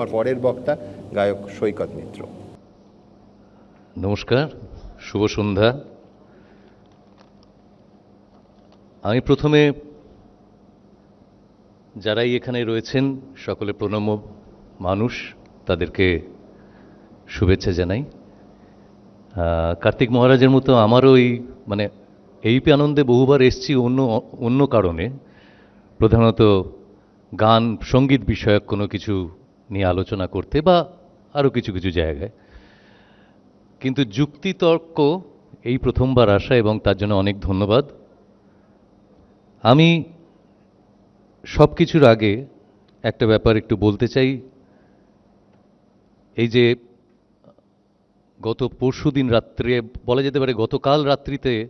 আমার পরের বক্তা গায়ক সৈকত মিত্র। নমস্কার, শুভ সন্ধ্যা। আমি প্রথমে যারাই এখানে রয়েছেন, সকলে প্রণম্য মানুষ, তাদেরকে শুভেচ্ছা জানাই। কার্তিক মহারাজের মতো আমারও এই মানে এইপি আনন্দে বহুবার এসছি অন্য অন্য কারণে। প্রধানত গান, সংগীত বিষয়ক কোনো কিছু নিয়ে আলোচনা করতে বা আরও কিছু কিছু জায়গায়। কিন্তু যুক্তিতর্ক এই প্রথমবার আসা এবং তার জন্য অনেক ধন্যবাদ। আমি সব কিছুর আগে একটা ব্যাপার একটু বলতে চাই। এই যে গত পরশু দিন রাত্রে, বলা যেতে পারে গতকাল রাত্রিতে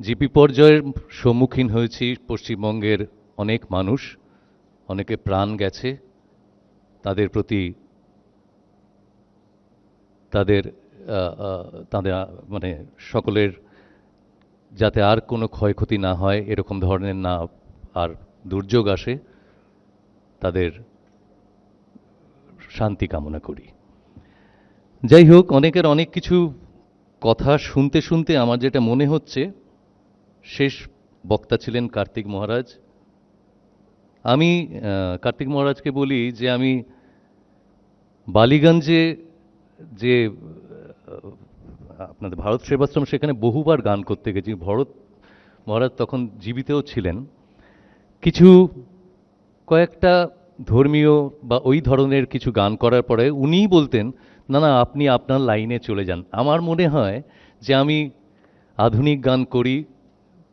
যে বিপর্যয়ের সম্মুখীন হয়েছি পশ্চিমবঙ্গের অনেক মানুষ, অনেকে প্রাণ গেছে। তাদের প্রতি তাদের তাদের মানে সকলের যাতে আর কোনো ক্ষয়ক্ষতি না হয়, এরকম ধরনের না আর দুর্যোগ আসে, তাদের শান্তি কামনা করি। যাই হোক, অনেকের অনেক কিছু কথা শুনতে শুনতে আমার যেটা মনে হচ্ছে, শেষ বক্তা ছিলেন কার্তিক মহারাজ। আমি কার্তিক মহারাজকে বলি যে আমি বালিগঞ্জে যে আপনাদের ভারত সেবাশ্রম, সেখানে বহুবার গান করতে গেছি। ভরত মহারাজ তখন জীবিতও ছিলেন। কিছু কয়েকটা ধর্মীয় বা ওই ধরনের কিছু গান করার পরে উনিই বলতেন, না না, আপনি আপনার লাইনে চলে যান। আমার মনে হয় যে আমি আধুনিক গান করি।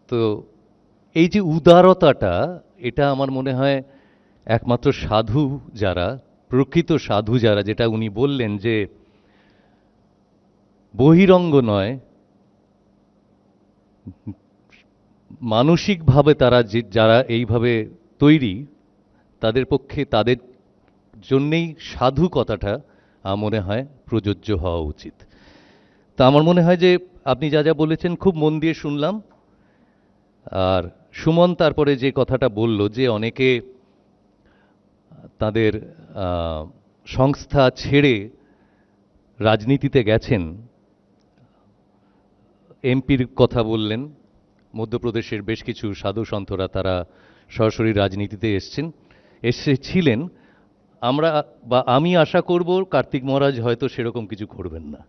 তো এই যে উদারতাটা, এটা আমার মনে হয় একমাত্র সাধু যারা প্রকৃত সাধু যারা, যেটা উনি বললেন যে বহিরঙ্গ নয়, মানসিকভাবে তারা যে, যারা এইভাবে তৈরি, তাদের পক্ষে তাদের জন্যেই সাধু কথাটা মনে হয় প্রযোজ্য হওয়া উচিত। তা আমার মনে হয় যে আপনি যা যা বলেছেন খুব মন দিয়ে শুনলাম। আর সুমন তারপরে যে কথাটা বলল যে অনেকে তাদের সংস্থা ছেড়ে রাজনীতিতে গেছেন। এমপির কথা বললেন, মধ্যপ্রদেশের বেশ কিছু সাধু সন্তরা তারা সরাসরি রাজনীতিতে এসছেন। এসেছিলেন আমরা বা আমি আশা করব কার্তিক মহারাজ হয়তো সেরকম কিছু করবেন না।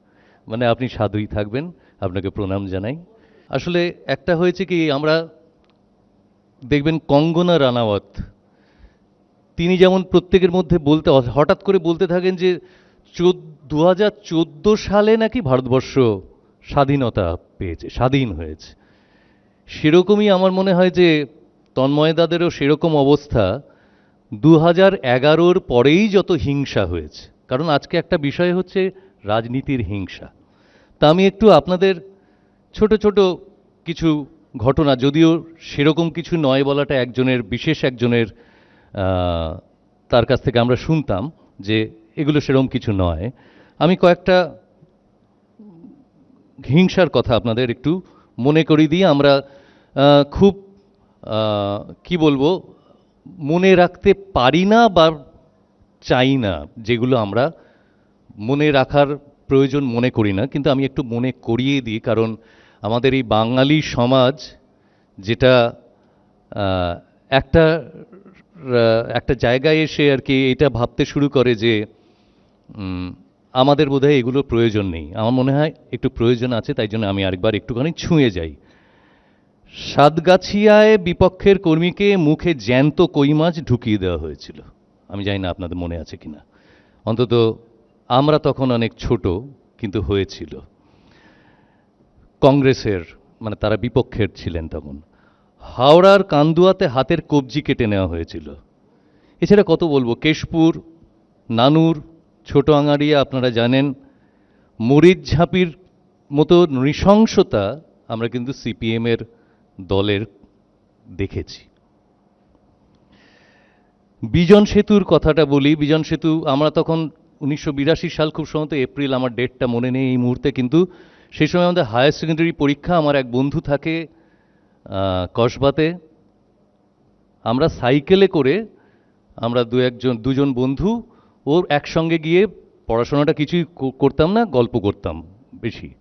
মানে আপনি সাধুই থাকবেন, আপনাকে প্রণাম জানাই। আসলে একটা হয়েছে কি, আমরা দেখবেন কঙ্গনা রানাওয়াত তিনি যেমন প্রত্যেকের মধ্যে বলতে, হঠাৎ করে বলতে থাকেন যে দু হাজার চোদ্দ সালে নাকি ভারতবর্ষ স্বাধীনতা পেয়েছে, স্বাধীন হয়েছে। সেরকমই আমার মনে হয় যে তন্ময়দাদেরও সেরকম অবস্থা দু হাজার এগারোর পরেই যত হিংসা হয়েছে। কারণ আজকে একটা বিষয় হচ্ছে রাজনীতির হিংসা। তা আমি একটু আপনাদের ছোট ছোট কিছু ঘটনা, যদিও সেরকম কিছু নয় বলাটা একজনের, বিশেষ একজনের তার কাছ থেকে আমরা শুনতাম যে এগুলো সেরকম কিছু নয়। আমি কয়েকটা হিংসার কথা আপনাদের একটু মনে করিয়ে দিয়ে আমরা খুব কি বলব, মনে রাখতে পারি না বা চাই না যেগুলো আমরা মনে রাখার প্রয়োজন মনে করি না। কিন্তু আমি একটু মনে করিয়ে দিই, কারণ আমাদের এই বাঙালি সমাজ যেটা একটা একটা জায়গায় এসে আর কি এটা ভাবতে শুরু করে যে আমাদের বোধহয় এগুলোর প্রয়োজন নেই। আমার মনে হয় একটু প্রয়োজন আছে, তাই জন্য আমি আরেকবার একটুখানি ছুঁয়ে যাই। সাতগাছিয়ায় বিপক্ষের কর্মীকে মুখে জ্যান্ত কই মাছ ঢুকিয়ে দেওয়া হয়েছিল। আমি জানি না আপনাদের মনে আছে কিনা অন্তত আমরা তখন অনেক ছোট, কিন্তু হয়েছিল। কংগ্রেসের মানে তারা বিপক্ষের ছিলেন তখন। হাওড়ার কান্দুয়াতে হাতের কবজি কেটে নেওয়া হয়েছিল। এছাড়া কত বলব? কেশপুর, নানুর ছোট আঙারিয়া আপনারা জানেন, মরিচ ঝাঁপির মতো নৃশংসতা আমরা কিন্তু সিপিএমের দলের দেখেছি। বিজন সেতুর কথাটা বলি। বিজন সেতু আমরা তখন উনিশশো বিরাশি সাল খুব সম্ভবত এপ্রিল, আমার ডেটটা মনে নেই এই মুহূর্তে, কিন্তু সেই সময় আমাদের হায়ার সেকেন্ডারি পরীক্ষা, আমার এক বন্ধু থাকে কসবাতে আমরা সাইকেলে করে আমরা দু একজন, দুজন বন্ধু ওর একসঙ্গে গিয়ে পড়াশোনাটা কিছুই করতাম না, গল্প করতাম বেশি।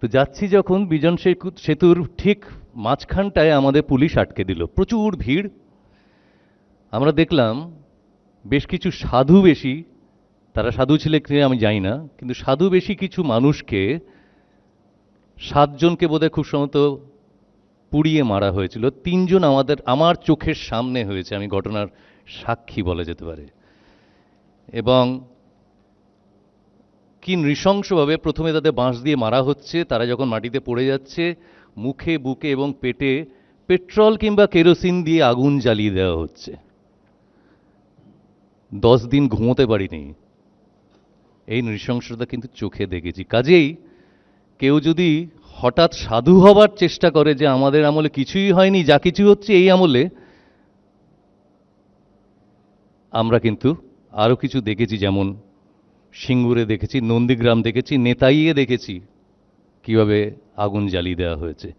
তো যাচ্ছি যখন বিজন সেতু- সেতুর ঠিক মাঝখানটায় আমাদের পুলিশ আটকে দিল। প্রচুর ভিড়। আমরা দেখলাম বেশ কিছু সাধু বেশি। তারা সাধু ছিল কি আমি জানি না, কিন্তু সাধু বেশি কিছু মানুষকে সাতজনকে বোধহয় খুব সম্ভবত পুড়িয়ে মারা হয়েছিল। তিনজন আমাদের, আমার চোখের সামনে হয়েছে, আমি ঘটনার সাক্ষী বলা যেতে পারে। এবং কি নৃশংসভাবে প্রথমে তাদের বাঁশ দিয়ে মারা হচ্ছে, তারা যখন মাটিতে পড়ে যাচ্ছে, মুখে, বুকে এবং পেটে পেট্রোল কিংবা কেরোসিন দিয়ে আগুন জ্বালিয়ে দেওয়া হচ্ছে। দশ দিন ঘুমোতে পারিনি। এই নৃশংসতা কিন্তু চোখে দেখেছি। কাজেই কেউ যদি হঠাৎ সাধু হবার চেষ্টা করে যে আমাদের আমলে কিছুই হয়নি, যা কিছু হচ্ছে এই আমলে, আমরা কিন্তু আরও কিছু দেখেছি, যেমন সিঙ্গুরে দেখেছি, নন্দীগ্রাম দেখেছি, নেতাইয়ে দেখেছি, কীভাবে আগুন জ্বালিয়ে দেওয়া হয়েছে।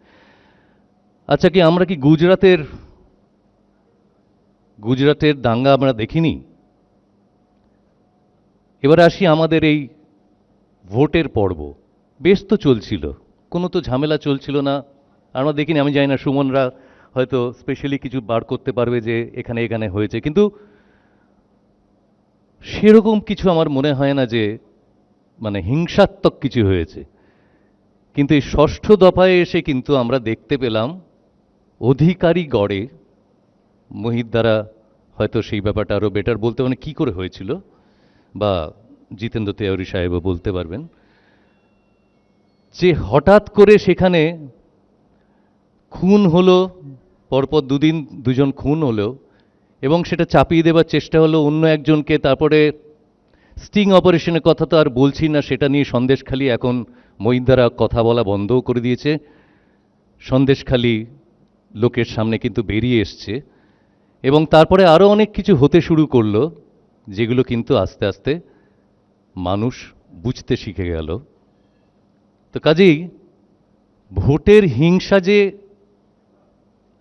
আচ্ছা কি, আমরা কি গুজরাতের গুজরাটের দাঙ্গা আমরা দেখিনি? এবার আসি আমাদের এই ভোটের পর্ব। বেশ তো চলছিল। কোনো তো ঝামেলা চলছিল না। আমরা দেখিনি, আমি জানি না, সুমনরা হয়তো স্পেশালি কিছু বার করতে পারবে যে এখানে এখানে হয়েছে। কিন্তু সেরকম কিছু আমার মনে হয় না যে মানে হিংসাত্মক কিছু হয়েছে। কিন্তু এই ষষ্ঠ দফায় এসে কিন্তু আমরা দেখতে পেলাম অধিকারী গড়ে মোহিত দ্বারা হয়তো সেই ব্যাপারটা আরও বেটার বলতে মানে কী করে হয়েছিল? বা জিতেন্দ্র তেওয়ারি সাহেবও বলতে পারবেন। যে হঠাৎ করে সেখানে খুন হলো, পরপর দুদিন দুজন খুন হলো, এবং সেটা চাপিয়ে দেবার চেষ্টা হলো অন্য একজনকে, তারপরে স্টিং অপারেশনের কথা তো আর বলছি না, সেটা নিয়ে সন্দেশখালি এখন মহিন্দারা কথা বলা বন্ধও করে দিয়েছে। সন্দেশখালি লোকের সামনে কিন্তু বেরিয়ে এসছে, এবং তারপরে আরও অনেক কিছু হতে শুরু করল, যেগুলো কিন্তু আস্তে আস্তে মানুষ বুঝতে শিখে গেল। তো কাজেই ভোটের হিংসা যে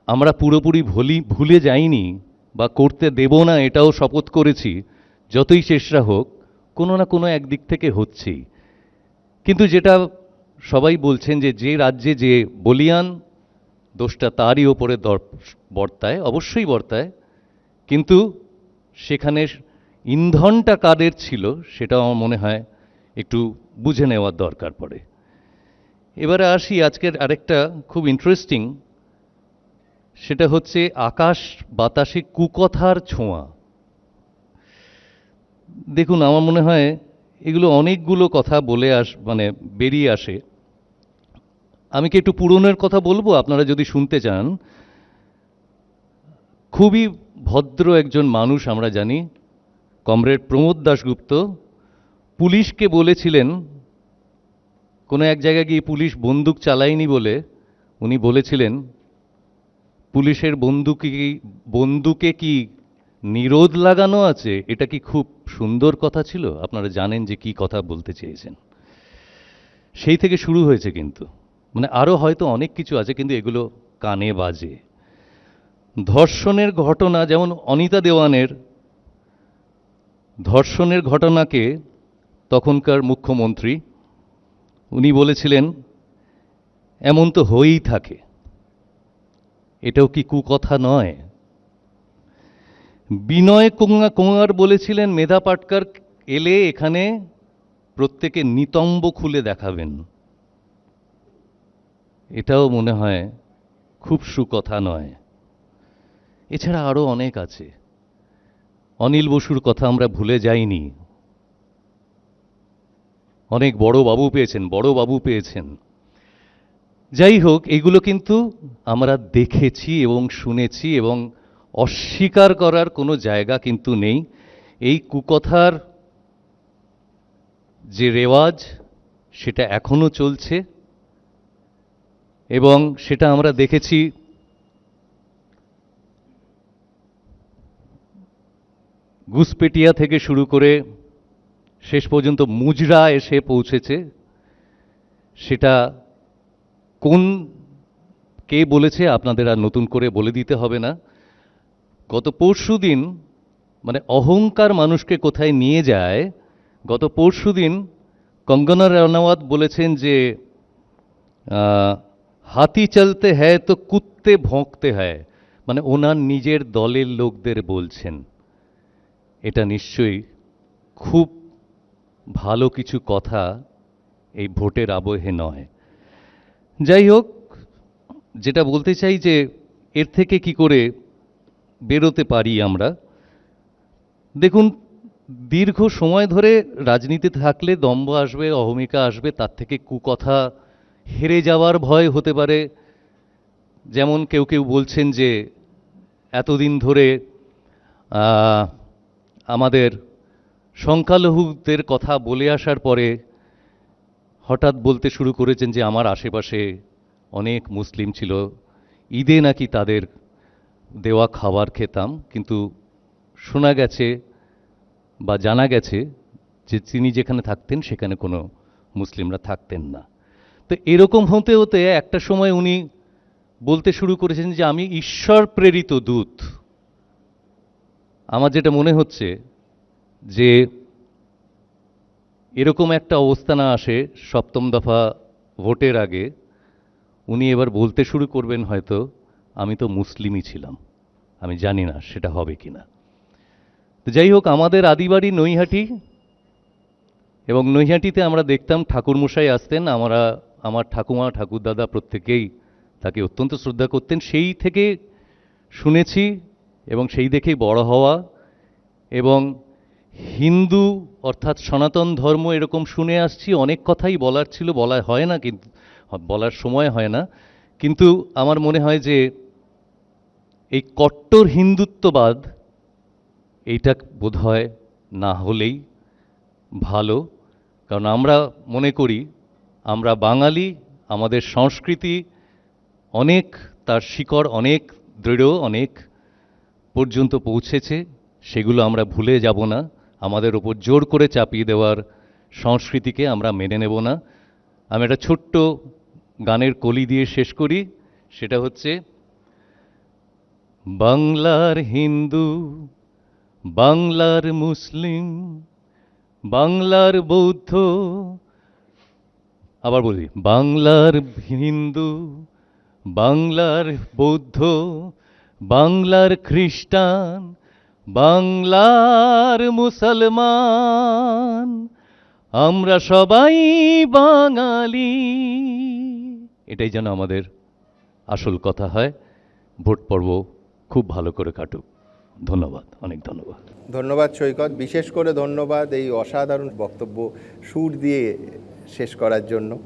আমরা পুরোপুরি ভুলি, ভুলে যাইনি বা করতে দেব না এটাও শপথ করেছি, যতই চেষ্টা হোক, কোনো না কোনো একদিক থেকে হচ্ছেই। কিন্তু যেটা সবাই বলছেন যে যে রাজ্যে যে বলিয়ান, দোষটা তারই ওপরে বর্তায়, অবশ্যই বর্তায়। কিন্তু সেখানে ইন্ধনটা কাদের ছিল, সেটাও আমার মনে হয় একটু বুঝে নেওয়ার দরকার পড়ে। এবারে আসি আজকের আরেকটা খুব ইন্টারেস্টিং সেটা হচ্ছে আকাশ বাতাসে কুকথার ছোঁয়া। দেখুন, আমার মনে হয় এগুলো অনেকগুলো কথা বলে আস মানে বেরিয়ে আসে। আমি কি একটু পুরনোর কথা বলব? আপনারা যদি শুনতে চান। খুবই ভদ্র একজন মানুষ আমরা জানি, কমরেড প্রমোদ দাশগুপ্ত। পুলিশকে বলেছিলেন কোনো এক জায়গায় গিয়ে পুলিশ বন্দুক চালায়নি বলে উনি বলেছিলেন, পুলিশের বন্দুকে কি বন্দুকে কি নিরোধ লাগানো আছে? এটা কি খুব সুন্দর কথা ছিল? আপনারা জানেন যে কি কথা বলতে চেয়েছেন। সেই থেকে শুরু হয়েছে কিন্তু। মানে আরও হয়তো অনেক কিছু আছে, কিন্তু এগুলো কানে বাজে। ধর্ষণের ঘটনা, যেমন অনিতা দেওয়ানের ধর্ষণের ঘটনাকে তখনকার মুখ্যমন্ত্রী উনি বলেছিলেন, এমন তো হয়েই থাকে। এটাও কি কুকথা নয়? বিনয় কুঙ্গা কুমার বলেছিলেন, মেধা পাটকার এলে এখানে প্রত্যেকে নিতম্ব খুলে দেখাবেন। এটাও মনে হয় খুব সুকথা নয়। এছাড়া আরও অনেক আছে। অনিল বসুর কথা আমরা ভুলে যাইনি। অনেক বড় বাবু পেয়েছেন, বড় বাবু পেয়েছেন। যাই হোক এগুলো কিন্তু আমরা দেখেছি এবং শুনেছি এবং অস্বীকার করার কোনো জায়গা কিন্তু নেই। এই কুকথার যে রেওয়াজ, সেটা এখনও চলছে এবং সেটা আমরা দেখেছি গুসপেটিয়া থেকে শুরু করে শেষ পর্যন্ত মুজরা এসে পৌঁছেছে। সেটা কোন, কে বলেছে আপনাদের আর নতুন করে বলে দিতে হবে না। গত পরশু দিন মানে অহংকার মানুষকে কোথায় নিয়ে যায়, গত পরশুদিন কঙ্গনা রানাওয়াত বলেছেন যে হাতি চলতে হ্যায় তো কুত্তে ভোঁকতে হয় মানে ওনার নিজের দলের লোকদের বলছেন। এটা নিশ্চয়ই খুব ভালো কিছু কথা এই ভোটের আবহে নয়। যাই হোক, যেটা বলতে চাই যে এর থেকে কি করে বেরোতে পারি আমরা? দেখুন, দীর্ঘ সময় ধরে রাজনীতি থাকলে দম্ভ আসবে, অহমিকা আসবে, তার থেকে কুকথা হেরে যাওয়ার ভয় হতে পারে। যেমন কেউ কেউ বলছেন যে, এতদিন ধরে আমাদের সংখ্যালঘুদের কথা বলে আসার পরে হঠাৎ বলতে শুরু করেছেন যে আমার আশেপাশে অনেক মুসলিম ছিল। ঈদে নাকি তাদের দেওয়া খাবার খেতাম, কিন্তু শোনা গেছে বা জানা গেছে যে তিনি যেখানে থাকতেন সেখানে কোনো মুসলিমরা থাকতেন না। তো এরকম হতে হতে একটা সময় উনি বলতে শুরু করেছেন যে আমি ঈশ্বর প্রেরিত দূত। আমার যেটা মনে হচ্ছে যে এরকম একটা অবস্থা না আসে সপ্তম দফা ভোটের আগে, উনি এবার বলতে শুরু করবেন হয়তো, আমি তো মুসলিমই ছিলাম, আমি জানি না সেটা হবে কি না তো যাই হোক, আমাদের আদিবাড়ি নৈহাটি, এবং নৈহাটিতে আমরা দেখতাম ঠাকুরমশাই আসতেন, আমরা, আমার ঠাকুমা, ঠাকুরদাদা প্রত্যেকেই তাকে অত্যন্ত শ্রদ্ধা করতেন। সেই থেকে শুনেছি, এবং সেই দেখেই বড় হওয়া, এবং হিন্দু, অর্থাৎ সনাতন ধর্ম এরকম শুনে আসছি, অনেক কথাই বলার ছিল, বলা হয় না কিন্তু, বলার সময় হয় না। কিন্তু আমার মনে হয় যে এই কট্টর হিন্দুত্ববাদ এইটা বোধহয় না হলেই ভালো। কারণ আমরা মনে করি, আমরা বাঙালি, আমাদের সংস্কৃতি অনেক, তার শিকড় অনেক দৃঢ়, অনেক পর্যন্ত পৌঁছেছে, সেগুলো আমরা ভুলে যাব না। আমাদের ওপর জোর করে চাপিয়ে দেওয়ার সংস্কৃতিকে আমরা মেনে নেব না। আমি একটা ছোট্ট গানের কলি দিয়ে শেষ করি। সেটা হচ্ছে, বাংলার হিন্দু, বাংলার মুসলিম, বাংলার বৌদ্ধ, আবার বলি, বাংলার হিন্দু, বাংলার বৌদ্ধ, বাংলার খ্রিস্টান বাংলার মুসলমান, আমরা সবাই বাঙালি। এটাই যেন আমাদের আসল কথা হয়। ভোট পর্ব খুব ভালো করে কাটুক। ধন্যবাদ, অনেক ধন্যবাদ। ধন্যবাদ সৈকত। বিশেষ করে ধন্যবাদ এই অসাধারণ বক্তব্য সুর দিয়ে শেষ করার জন্য।